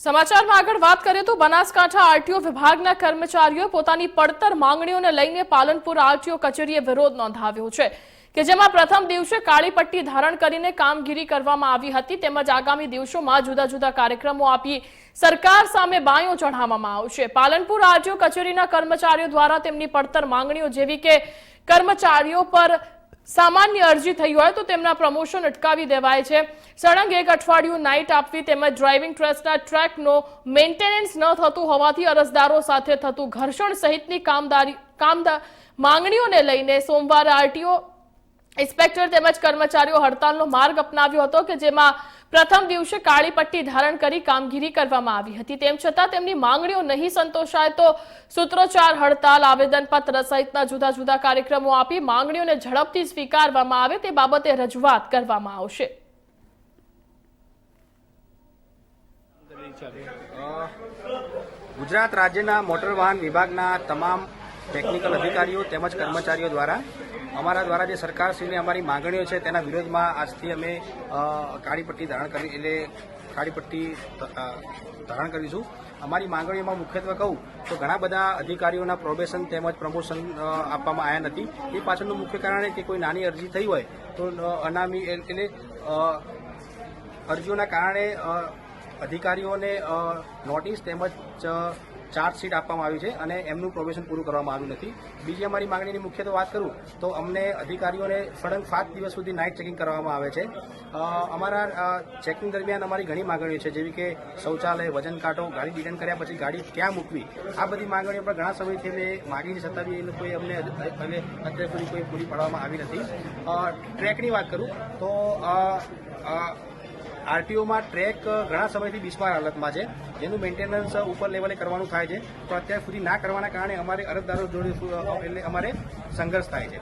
સમાચારમાં આગળ વાત કરીએ તો બનાસકાંઠા આરટીઓ વિભાગના કર્મચારીઓ પોતાની પડતર માંગણીઓને લઈને પાલનપુર આરટીઓ કચેરીએ વિરોધ નોંધાવ્યો છે કે જેમાં પ્રથમ દિવસે કાળી પટ્ટી ધારણ કરીને કામગીરી કરવામાં આવી હતી તેમજ આગામી દિવસોમાં જુદા જુદા કાર્યક્રમો આપી સરકાર સામે બાયો ચઢાવવામાં આવશે. પાલનપુર આરટીઓ કચેરીના કર્મચારીઓ દ્વારા તેમની પડતર માંગણીઓ જેવી કે કર્મચારીઓ પર સામાન્ય અરજી થઈ હોય તો તેમના પ્રમોશન અટકાવી દેવાય છે. સળંગ એક અઠવાડિયું નાઇટ આપવી તેમજ ડ્રાઇવિંગ ટ્રસ્ટના ટ્રેકનો મેન્ટેનન્સ ન થતું હોવાથી અરજદારો સાથે થતું ઘર્ષણ સહિતની કામદારી કામદા માંગણીઓને લઈને સોમવારે આરટીઓ ઇન્સ્પેક્ટર તેમજ કર્મચારીઓ હડતાલનો માર્ગ અપનાવ્યો હતો કે જેમાં પ્રથમ દિવસે કાળી પટ્ટી ધારણ કરી કામગીરી કરવામાં આવી હતી. તેમ છતાં તેમની માંગણીઓ નહીં સંતોષાય તો સૂત્રોચ્ચાર, હડતાલ, આવેદનપત્ર સહિતના જુદા જુદા કાર્યક્રમો આપી માંગણીઓને ઝડપથી સ્વીકારવામાં આવે તે બાબતે રજૂઆત કરવામાં આવશે. ગુજરાત રાજ્યના મોટર વાહન વિભાગના તમામ ટેકનિકલ અધિકારીઓ તેમજ કર્મચારીઓ દ્વારા અમારા દ્વારા જે સરકારશ્રીને અમારી માંગણીઓ છે તેના વિરોધમાં આજથી અમે કાળી પટ્ટી ધારણ કરી, એટલે કાળી પટ્ટી ધારણ કરીશું. અમારી માંગણીઓમાં મુખ્યત્વે કહું તો ઘણા બધા અધિકારીઓના પ્રોબેશન તેમજ પ્રમોશન આપવામાં આવ્યા નથી. એ પાછળનું મુખ્ય કારણ કે કોઈ નાની અરજી થઈ હોય તો અનામી એટલે અરજીઓના કારણે અધિકારીઓને નોટિસ તેમજ ચાર્જશીટ આપવામાં આવી છે અને એમનું પ્રોબેશન પૂરું કરવામાં આવ્યું નથી. બીજી અમારી માંગણીની મુખ્યત્વે વાત કરું, તો અમને અધિકારીઓને સળંગ સાત દિવસ સુધી નાઇટ ચેકિંગ કરવામાં આવે છે. અમારા ચેકિંગ દરમિયાન અમારી ઘણી માંગણીઓ છે, જેવી કે શૌચાલય, વજન કાંટો, ગાડી ડિટેન કર્યા પછી ગાડી ક્યાં મૂકવી? આ બધી માંગણીઓ પર ઘણા સમયથી અમે માગી છે છતાં બી એ લોકોએ અમને અત્યાર સુધી કોઈ પૂરી પાડવામાં આવી નથી. ટ્રેકની વાત કરું, તો આરટીઓમાં ટ્રેક ઘણા સમયથી બિસ્માર હાલતમાં છે. જેનું મેન્ટેનન્સ ઉપર લેવલે કરવાનું થાય છે. તો અત્યાર સુધી ના કરવાના કારણે અમારે અરજદારો જોડે એટલે અમારે સંઘર્ષ થાય છે.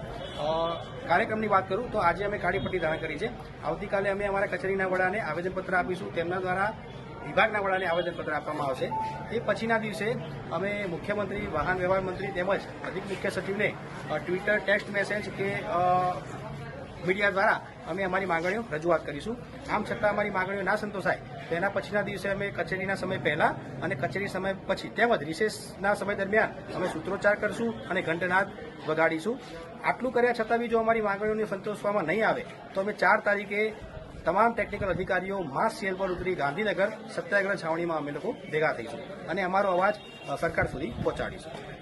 કાર્યક્રમની વાત કરું તો આજે અમે કાળી પટ્ટી ધારણ કરી છે. આવતીકાલે અમે અમારા કચેરીના વડાને આવેદનપત્ર આપીશું. તેમના દ્વારા વિભાગના વડાને આવેદનપત્ર આપવામાં આવશે. એ પછીના દિવસે અમે મુખ્યમંત્રી, વાહન વ્યવહાર મંત્રી તેમજ અધિક મુખ્ય સચિવને ટ્વિટર ટેક્સ્ટ મેસેજ કે મીડિયા દ્વારા અમે અમારી માંગણીઓ રજૂઆત કરીશું. આમ છતાં અમારી માંગણીઓ ના સંતોષાય. તો એના પછીના દિવસે અમે કચેરીના સમય પહેલા અને કચેરી સમય પછી તેમજ રિસેસના સમય દરમિયાન અમે સૂત્રોચ્ચાર કરશું અને ઘંટનાદ વગાડીશું. આટલું કર્યા છતાં બી જો અમારી માંગણીઓને સંતોષવામાં નહીં આવે, તો અમે ચાર તારીખે તમામ ટેકનિકલ અધિકારીઓ માસ સેલ પર ઉતરી ગાંધીનગર સત્યાગ્રહ છાવણીમાં અમે લોકો ભેગા થઈશું અને અમારો અવાજ સરકાર સુધી પહોંચાડીશું.